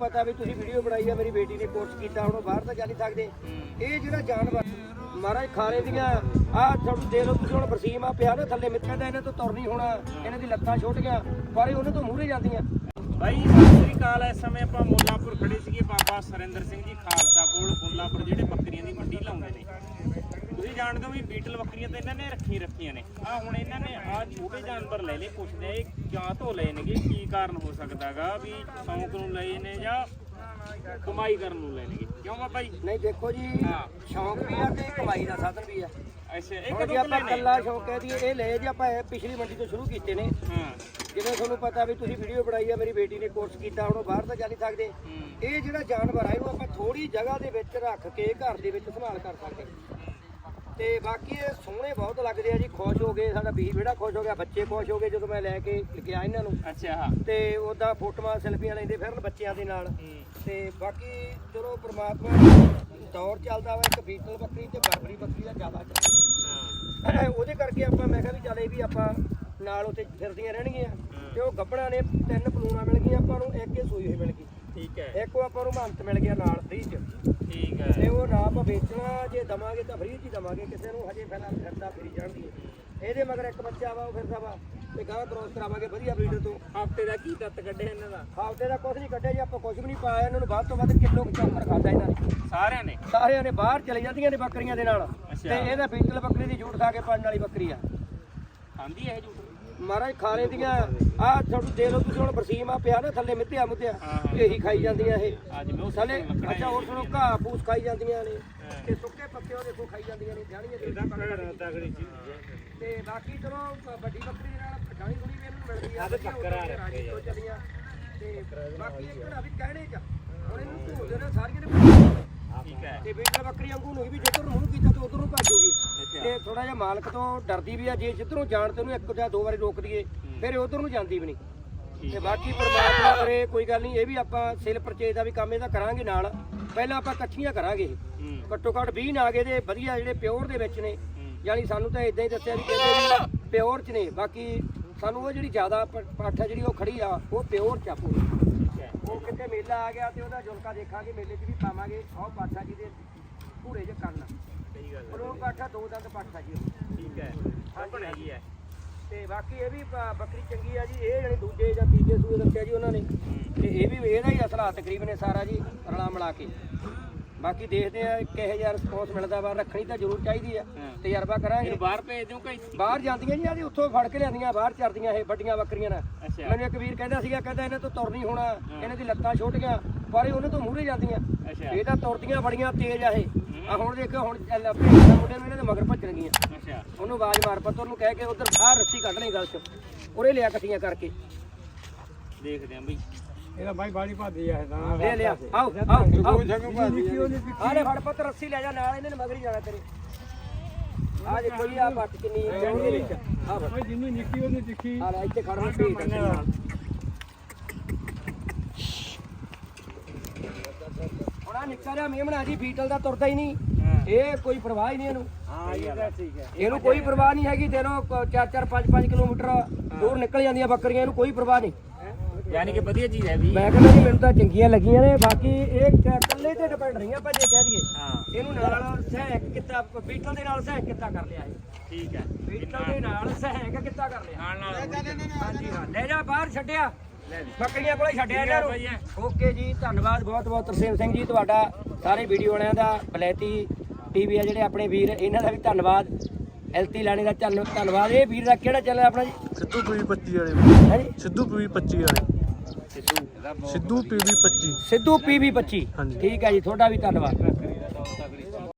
ਪਤਾ ਵੀ ਤੁਸੀਂ ਵੀਡੀਓ ਬਣਾਈ ਆ ਮੇਰੀ ਬੇਟੀ ਨੇ ਕੋਰਸ ਕੀਤਾ ਹੁਣ ਉਹ ਬਾਹਰ ਤਾਂ ਜਾ ਨਹੀਂ ਸਕਦੇ। ਇਹ ਜਿਹੜਾ ਜਾਨਵਰ ਮਹਾਰਾਜ ਖਾਰੇ ਦੀਆਂ ਆ ਤੁਹਾਨੂੰ ਦੇ ਲਓ ਤੁਸੀਂ ਹੁਣ ਬਰਸੀਮ ਆ ਪਿਆ ਨਾ ਥੱਲੇ ਮਿੱਟਾਂ ਦਾ ਇਹਨਾਂ ਤੋਂ ਤੁਰ ਨਹੀਂ ਹੋਣਾ ਇਹਨਾਂ ਦੀ ਲੱਤਾਂ ਛੁੱਟ ਗਿਆ ਪਰ ਇਹ ਉਹਨਾਂ ਤੋਂ ਮੂਹਰੇ ਜਾਂਦੀਆਂ। ਬਾਈ ਸਤਿ ਸ੍ਰੀ ਅਕਾਲ। ਇਸ ਸਮੇਂ ਆਪਾਂ ਮੁੱਲਾਪੁਰ ਖੜੇ ਸੀਗੇ ਬਾਬਾ ਸਰਿੰਦਰ ਸਿੰਘ ਜੀ ਖਾਲਸਾ ਕੋਲ ਮੁੱਲਾਪੁਰ ਜਿਹੜੇ ਬੱਕਰੀਆਂ ਦੀ ਮੰਡੀ ਲਾਉਂਦੇ ਨੇ। ਤੁਸੀਂ ਜਾਣਦੇ ਹੋ ਵੀ ਬੀਟਲ ਬੱਕਰੀਆਂ ਤਾਂ ਇਹਨਾਂ ਨੇ ਰੱਖੀ ਰੱਖੀਆਂ ਨੇ। ਆ ਹੁਣ ਇਹਨਾਂ ਨੇ ਆ ਛੋਟੇ ਜਾਨਵਰ ਲੈ ਲਏ ਪੁੱਛਦੇ ਆ ਇਹ ਕਿਉਂ ਤੋਂ ਲਏ ਨੇਗੇ ਕੀ ਕਾਰਨ ਹੋ ਸਕਦਾਗਾ ਵੀ ਸ਼ੌਂਕ ਨੂੰ ਲਏ ਨੇ ਜਾਂ ਕਮਾਈ ਕਰਨ ਨੂੰ ਲਏ ਨੇਗੇ। ਕਿਉਂ ਬਾਬਾ ਜੀ? ਨਹੀਂ ਦੇਖੋ ਜੀ। ਸ਼ੌਂਕ ਵੀ ਆ ਤੇ ਕਮਾਈ ਦਾ ਸਾਧਨ ਵੀ ਆ। ਅੱਛਾ ਇਹ ਹੁਣ ਜੇ ਕਦੋਂ ਆਪਾਂ ਕੱਲਾ ਸ਼ੌਂਕ ਕਹਿ ਦਈਏ ਇਹ ਲਏ ਜੇ ਆਪਾਂ ਇਹ ਪਿਛਲੀ ਮੰਡੀ ਤੋਂ ਸ਼ੁਰੂ ਕੀਤੇ ਨੇ। ਹਾਂ। ਜਿਵੇਂ ਤੁਹਾਨੂੰ ਪਤਾ ਵੀ ਤੁਸੀਂ ਵੀਡੀਓ ਬਣਾਈ ਆ ਮੇਰੀ ਬੇਟੀ ਨੇ ਕੋਰਸ ਕੀਤਾ ਹੁਣ ਉਹ ਬਾਹਰ ਤਾਂ ਜਾ ਨਹੀਂ ਸਕਦੇ। ਹੂੰ। ਇਹ ਜਿਹੜਾ ਜਾਨਵਰ ਆ ਇਹਨੂੰ ਆਪਾਂ ਥੋੜੀ ਜਗ੍ਹਾ ਦੇ ਵਿੱਚ ਰੱਖ ਕੇ ਘਰ ਦੇ ਵਿੱਚ ਸੰਭਾਲ ਕਰ ਸਕਦੇ। ਤੇ ਬਾਕੀ ਇਹ ਸੋਹਣੇ ਬਹੁਤ ਲੱਗਦੇ ਆ ਜੀ ਖੁਸ਼ ਹੋ ਗਏ ਸਾਡਾ ਬੀਹ ਬੇੜਾ ਖੁਸ਼ ਹੋ ਗਿਆ ਬੱਚੇ ਖੁਸ਼ ਹੋ ਗਏ ਜਦੋਂ ਮੈਂ ਲੈ ਕੇ ਗਿਆ ਇਹਨਾਂ ਨੂੰ। ਅੱਛਾ ਹਾਂ। ਤੇ ਉਹਦਾ ਫੋਟੋਆਂ ਸੈਲਫੀਆਂ ਲੈਂਦੇ ਫਿਰਨ ਬੱਚਿਆਂ ਦੇ ਨਾਲ। ਤੇ ਬਾਕੀ ਚਲੋ ਪ੍ਰਮਾਤਮਾ ਦੌਰ ਚੱਲਦਾ ਵਾ ਇੱਕ ਬੀਟਲ ਬੱਕਰੀ ਤੇ ਬਰਬਰੀ ਬੱਕਰੀ ਦਾ ਜ਼ਿਆਦਾ ਚੱਲਦਾ। ਉਹਦੇ ਕਰਕੇ ਆਪਾਂ, ਮੈਂ ਕਿਹਾ ਵੀ ਚੱਲ ਇਹ ਵੀ ਆਪਾਂ ਨਾਲ ਉੱਥੇ ਫਿਰਦੀਆਂ ਰਹਿਣਗੀਆਂ। ਤੇ ਉਹ ਗੱਬਣਾ ਨੇ ਤਿੰਨ ਪਲੂਣਾ ਮਿਲ ਗਈਆਂ ਆਪਾਂ ਨੂੰ, ਇੱਕ ਹੀ ਸੂਈ ਹੋਈ ਮਿਲ ਗਈ। ਠੀਕ ਹੈ। ਇੱਕ ਉਹ ਆਪਾਂ ਨੂੰ ਮਹੰਤ ਮਿਲ ਗਿਆ ਨਾਲ ਫ੍ਰੀ ਚ। ਠੀਕ ਤੇ ਹੈ ਉਹ ਨਾ ਆਪਾਂ ਵੇਚਣਾ ਜੇ ਦਵਾਂਗੇ ਤਾਂ ਫ੍ਰੀ ਚ ਹੀ ਦਵਾਂਗੇ ਕਿਸੇ ਨੂੰ ਹਜੇ ਪਹਿਲਾਂ ਫਿਰਦਾ ਫਰੀ ਜਾਣਦੀ ਇਹਦੇ ਮਗਰ ਇੱਕ ਬੱਚਾ ਵਾ ਉਹ ਫਿਰਦਾ ਵਾ ਤੇ ਗਾਂ ਕ੍ਰੋਸ ਕਰਾਵਾਂਗੇ ਵਧੀਆ ਬਰੀਡਰ ਤੋਂ। ਹਫ਼ਤੇ ਦਾ ਕੀ ਤੱਤ ਕੱਢਿਆ ਇਹਨਾਂ ਦਾ? ਹਫ਼ਤੇ ਦਾ ਕੁਝ ਨਹੀਂ ਕੱਢਿਆ ਜੀ ਆਪਾਂ ਕੁਝ ਵੀ ਨਹੀਂ ਪਾਇਆ ਇਹਨਾਂ ਨੂੰ ਵੱਧ ਤੋਂ ਵੱਧ ਕਿਲੋ ਚੌਕਰ ਖਾਦਾ ਇਹਨਾਂ ਨੇ। ਸਾਰਿਆਂ ਨੇ? ਸਾਰਿਆਂ ਨੇ ਬਾਹਰ ਚਲੇ ਜਾਂਦੀਆਂ ਨੇ ਬੱਕਰੀਆਂ ਦੇ ਨਾਲ। ਤੇ ਇਹਦਾ ਬੀਟਲ ਬੱਕਰੀ ਦੀ ਜੂਠ ਖਾ ਕੇ ਪੜਨ ਵਾਲੀ ਬੱਕਰੀ ਆ। ਖਾਂਦੀ ਹੈ ਇਹ ਝੂਠ ਮਹਾਰਾਜ ਖਾਲੇ ਦੀਆਂ। ਆ ਤੁਹਾਨੂੰ ਦੇ ਲਓ ਤੁਸੀਂ ਹੁਣ ਬਰਸੀਮ ਆ ਪਿਆ ਨਾ ਥੱਲੇ ਮਿੱਤਿਆ ਮੁੱਤਿਆ ਹਾਂ, ਹਾਂ। ਇਹੀ ਖਾਈ ਜਾਂਦੀਆਂ ਇਹ। ਥੱਲੇ ਅੱਛਾ ਹੋਰ ਸੁਣੋ ਘਾਹ ਫੂਸ ਖਾਈ ਜਾਂਦੀਆਂ ਨੇ। ਤੇ ਸੁੱਕੇ ਪੱਤੇ ਉਹ ਦੇਖੋ ਖਾਈ ਜਾਂਦੀਆਂ ਨੇ ਜਾਣੀਆਂ ਤੇ ਬਾਕੀ ਚਲੋ ਵੱਡੀ ਬੱਕਰੀ ਦੇ ਨਾਲ ਜਾਣੀ ਥੋੜੀ ਵੀ ਇਹਨੂੰ ਮਿਲਦੀ ਆ। ਤੇ ਰੱਖੇ ਬਾਕੀ ਇੱਕ ਨਾ ਵੀ ਕਹਿਣੇ ਚ ਹੁਣ ਇਹਨੂੰ ਧੂਲਦੇ ਨੇ ਸਾਰੀਆਂ ਨੇ ਠੀਕ ਹੈ। ਤੇ ਬੀਟਲ ਬੱਕਰੀ ਵਾਂਗੂ ਨੂੰ ਵੀ ਜਿੱਧਰ ਨੂੰ ਮੂੰਹ ਕੀਤਾ ਤੇ ਉਧਰ ਨੂੰ ਭੱਜੂਗੀ ਤੇ ਥੋੜਾ ਜਿਹਾ ਮਾਲਕ ਤੋਂ ਡਰਦੀ ਵੀ ਆ ਜੇ ਜਿੱਧਰੋਂ ਜਾਣ ਤੇ ਉਹਨੂੰ ਇੱਕ ਜਾਂ ਦੋ ਵਾਰੀ ਰੋਕ ਦਈਏ ਫਿਰ ਇਹ ਉਧਰ ਨੂੰ ਜਾਂਦੀ ਵੀ ਨਹੀਂ। ਤੇ ਬਾਕੀ ਪਰਮਾਤਮਾ ਕਰੇ ਕੋਈ ਗੱਲ ਨਹੀਂ ਇਹ ਵੀ ਆਪਾਂ ਸੇਲ ਪਰਚੇਜ ਦਾ ਵੀ ਕੰਮ ਇਹਦਾ ਕਰਾਂਗੇ ਨਾਲ। ਪਹਿਲਾਂ ਆਪਾਂ ਇਕੱਠੀਆਂ ਕਰਾਂਗੇ ਘੱਟੋ ਘੱਟ 20 ਨਾਗ ਇਹਦੇ ਵਧੀਆ ਜਿਹੜੇ ਪਿਓਰ ਦੇ ਵਿੱਚ ਨੇ। ਯਾਨੀ ਸਾਨੂੰ ਤਾਂ ਇਦਾਂ ਹੀ ਦੱਸਿਆ ਵੀ ਕਹਿੰਦੇ ਵੀ ਪਿਓਰ ਚ ਨੇ। ਬਾਕੀ ਸਾਨੂੰ ਉਹ ਜਿਹੜੀ ਜ਼ਿਆਦਾ ਪਾਠ ਜਿਹੜੀ ਉਹ ਖੜੀ ਆ ਉਹ ਪਿਓਰ ਚ ਆ ਪੂਰੀ। ਠੀਕ ਹੈ ਉਹ ਕਿਤੇ ਮੇਲਾ ਆ ਗਿਆ ਤੇ ਉਹਦਾ ਜੁਲਕਾ ਦੇਖਾਂਗੇ ਮੇਲੇ 'ਚ ਵੀ ਪਾਵਾਂਗੇ। ਉਹ ਪਾਠਾ ਜੀ ਦੇ ਪੂਰੇ ਜੇ ਕਰਨਾ। ਸਹੀ ਗੱਲ ਪਰ ਉਹ ਪਾਠਾ ਦੋ ਦੰਦ ਪਾਠਾ ਜੀ। ਠੀਕ ਹੈ। ਆਪਣ ਹੈਗੀ ਹੈ। ਤੇ ਬਾਕੀ ਇਹ ਵੀ ਬੱਕਰੀ ਚੰਗੀ ਆ ਜੀ। ਇਹ ਜਿਹੜੇ ਦੂਜੇ ਜਾਂ ਤੀਜੇ ਸੂਏ ਦੱਸਿਆ ਜੀ ਉਹਨਾਂ ਨੇ। ਤੇ ਇਹ ਵੀ ਇਹਦਾ ਹੀ ਅਸਲਾ ਤਕਰੀਬਨ ਹੈ ਸਾਰਾ ਜੀ ਰਲਾ ਮਿਲਾ ਕੇ। ਬਾਕੀ ਦੇਖਦੇ ਆ ਕਿਹੋ ਜਿਹਾ ਰਿਸਪੌਂਸ ਮਿਲਦਾ ਵਾ ਰੱਖਣੀ ਤਾਂ ਜ਼ਰੂਰ ਚਾਹੀਦੀ ਆ। ਤਜਰਬਾ ਕਰਾਂਗੇ। ਇਹਨੂੰ ਬਾਹਰ ਭੇਜ ਦਿਓ ਕਈ? ਬਾਹਰ ਜਾਂਦੀਆਂ ਜੀ ਆਦੀ ਉੱਥੋਂ ਫੜ ਕੇ ਲਿਆਂਦੀਆਂ ਬਾਹਰ ਚਰਦੀਆਂ ਇਹ ਵੱਡੀਆਂ ਬੱਕਰੀਆਂ ਨਾਲ। ਮੈਨੂੰ ਇੱਕ ਵੀਰ ਕਹਿੰਦਾ ਸੀਗਾ ਕਹਿੰਦਾ ਇਹਨਾਂ ਤੋਂ ਤੁਰ ਨਹੀਂ ਹੋਣਾ ਇਹਨਾਂ ਦੀ ਲੱਤਾਂ ਛੁੱਟ ਗਿਆ ਪਰ ਇਹ ਉਹਨਾਂ ਤੋਂ ਮੂਹਰੇ ਜਾਂਦੀਆਂ। ਇਹ ਤਾਂ ਤੁਰਦੀਆਂ ਬੜੀਆਂ ਤੇਜ਼ ਆ ਇਹ। ਆ ਹੁਣ ਦੇਖੋ ਹੁਣ ਭੇਜਦਾ ਮੁੰਡੇ ਨੂੰ ਇਹਨਾਂ ਦੇ ਮਗਰ ਭੱਜਣਗੀਆਂ ਅੱਛਾ। ਉਹਨੂੰ ਆਵਾਜ਼ ਮਾਰ ਪੱਤ ਉਹਨੂੰ ਕਹਿ ਕੇ ਉਧਰ ਬਾਹਰ ਰੱਸੀ ਕੱਢ ਲਈ ਗਲ ਚ। ਉਰੇ ਲਿਆ ਇਕੱਠੀਆਂ ਕਰਕੇ। ਦੇਖਦੇ ਆਂ ਬਈ। ਇਹਦਾ ਬਾਈ ਬਾੜੀ ਭਾਦੀ ਆ ਇਹਦਾ ਲੈ ਲਿਆ ਆਓ ਆਓ ਆਓ। ਜੰਗ ਫੜ ਪੱਤ ਰੱਸੀ ਲੈ ਜਾ ਨਾਲ ਇਹਨਾਂ ਮਗਰ ਜਾਣਾ ਤੇਰੇ। ਆ ਦੇਖੋ ਜੀ ਆ ਪੱਟ ਕਿੰਨੀ ਦੇ ਵਿੱਚ ਆ ਬਸ ਜਿੰਨੀ ਨਿੱਕੀ ਉਹਨੇ ਤਿੱਖੀ ਆ ਲੈ ਇੱਥੇ ਖੜ ਨੂੰ ਭੇਜ ਦੇ ਨਾਲ। ਹੁਣ ਆ ਨਿੱਕਾ ਜਿਹਾ ਮੇਮਣਾ ਜੀ ਬੀਟਲ ਦਾ ਤੁਰਦਾ ਹੀ ਨਹੀਂ। ਇਹ ਕੋਈ ਪਰਵਾਹ ਹੀ ਨਹੀਂ ਇਹਨੂੰ। ਹਾਂ ਇਹ ਤਾਂ ਠੀਕ ਹੈ। ਇਹਨੂੰ ਕੋਈ ਪਰਵਾਹ ਨਹੀਂ ਹੈਗੀ ਦਿਨੋਂ 4-4 5-5 ਕਿਲੋਮੀਟਰ ਦੂਰ ਨਿਕਲ ਜਾਂਦੀਆਂ ਬੱਕਰੀਆਂ ਇਹਨੂੰ ਕੋਈ ਪਰਵਾਹ ਨਹੀਂ। ਯਾਨੀ ਕਿ ਵਧੀਆ ਚੀਜ਼ ਹੈ ਵੀ। ਮੈਂ ਕਹਿੰਦਾ ਜੀ ਮੈਨੂੰ ਤਾਂ ਚੰਗੀਆਂ ਲੱਗੀਆਂ ਨੇ ਬਾਕੀ ਇਹ ਇਕੱਲੇ ਤੇ ਡਿਪੈਂਡ ਨਹੀਂ ਆਪਾਂ ਜੇ ਕਹਿ ਦਈਏ। ਹਾਂ। ਇਹਨੂੰ ਨਾਲ ਸਹਾਇਕ ਕਿੱਤਾ ਬੀਟਲ ਦੇ ਨਾਲ ਸਹਾਇਕ ਕਿੱਤਾ ਕਰ ਲਿਆ ਇਹ। ਠੀਕ ਹੈ। ਬੀਟਲ ਦੇ ਨਾਲ ਸਹਾਇਕ ਕਿੱਤਾ ਕਰ ਲਿਆ। ਨਾਲ ਨਾਲ। ਹਾਂਜੀ ਹਾਂ। ਲੈ ਜਾ ਬਾਹਰ ਛੱਡਿਆ। ਬੱਕਰੀਆਂ ਕੋਲੇ ਛੱਡਿਆ ਇਹਨਾਂ। ਨੂੰ। ਓਕੇ ਜੀ ਧੰਨਵਾਦ ਬਹੁਤ ਬਹੁਤ। ਤਰਸੇਮ ਸਿੰਘ ਜੀ ਤੁਹਾਡਾ ਸਾਰੇ ਵੀਡੀਓ ਵਾਲਿਆਂ ਦਾ ਬਲੈਤੀ ਟੀਵੀ ਆ ਜਿਹੜੇ ਆਪਣੇ ਵੀਰ ਇਹਨਾਂ ਦਾ ਵੀ ਧੰਨਵਾਦ। ਐਲਟੀ ਲਾਣੇ ਦਾ ਧੰਨ- ਧੰਨਵਾਦ। ਇਹ ਵੀਰ ਦਾ ਕਿਹੜਾ ਚੱਲ ਆਪਣਾ ਜੀ? ਸਿੱਧੂ ਪੀਵੀ 25 ਵਾਲੇ। ਹੈ ਜੀ? ਸਿੱਧੂ ਪੀਵੀ 25 ਵਾਲੇ। ਸਿੱਧੂ ਪੀਵੀ 25 ਸਿੱਧੂ ਪੀਵੀ 25 ਹਾਂਜੀ। ਠੀਕ ਹੈ ਜੀ ਤੁਹਾਡਾ ਵੀ ਧੰਨਵਾਦ।